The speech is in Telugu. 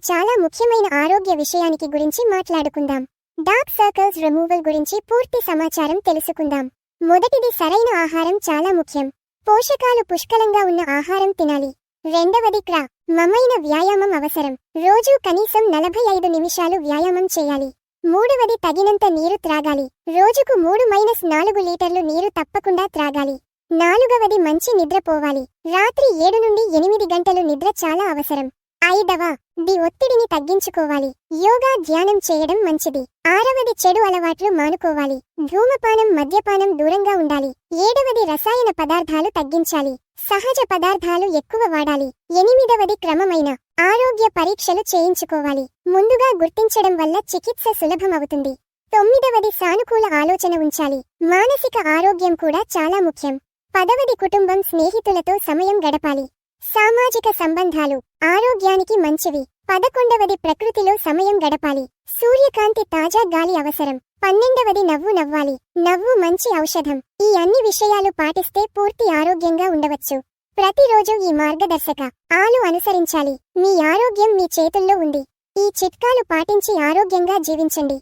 చాలా ముఖ్యమైన ఆరోగ్య విషయానికి గురించి మాట్లాడుకుందాం. డార్క్ సర్కిల్స్ రిమూవల్ గురించి పూర్తి సమాచారం తెలుసుకుందాం. మొదటిది సరైన ఆహారం చాలా ముఖ్యం. పోషకాలు పుష్కలంగా ఉన్న ఆహారం తినాలి. రెండవది క్రా మమైన వ్యాయామం అవసరం. రోజూ కనీసం నలభై ఐదు నిమిషాలు వ్యాయామం చేయాలి. మూడవది తగినంత నీరు త్రాగాలి. రోజుకు మూడు మైనస్ నాలుగు లీటర్లు నీరు తప్పకుండా త్రాగాలి. నాలుగవది మంచి నిద్రపోవాలి. రాత్రి ఏడు నుండి ఎనిమిది గంటలు నిద్ర చాలా అవసరం. ఐదవ మీ ఒత్తిడిని తగ్గించుకోవాలి. యోగా ధ్యానం చేయడం మంచిది. ఆరవది చెడు అలవాట్లు మానుకోవాలి. ధూమపానం మద్యపానం దూరంగా ఉండాలి. ఏడవది రసాయన పదార్థాలు తగ్గించాలి. సహజ పదార్థాలు ఎక్కువ వాడాలి. ఎనిమిదవది క్రమమైన ఆరోగ్య పరీక్షలు చేయించుకోవాలి. ముందుగా గుర్తించడం వల్ల చికిత్స సులభమవుతుంది. తొమ్మిదవది సానుకూల ఆలోచన ఉంచాలి. మానసిక ఆరోగ్యం కూడా చాలా ముఖ్యం. పదవది కుటుంబం స్నేహితులతో సమయం గడపాలి. సామాజిక సంబంధాలు ఆరోగ్యానికి మంచివి. పదకొండవది ప్రకృతిలో సమయం గడపాలి. సూర్యకాంతి తాజా గాలి అవసరం. పన్నెండవది నవ్వు నవ్వాలి. నవ్వు మంచి ఔషధం. ఈ అన్ని విషయాలు పాటిస్తే పూర్తి ఆరోగ్యంగా ఉండవచ్చు. ప్రతిరోజు ఈ మార్గదర్శక. ఆలు అనుసరించాలి. మీ ఆరోగ్యం మీ చేతుల్లో ఉంది. ఈ చిట్కాలు పాటించి ఆరోగ్యంగా జీవించండి.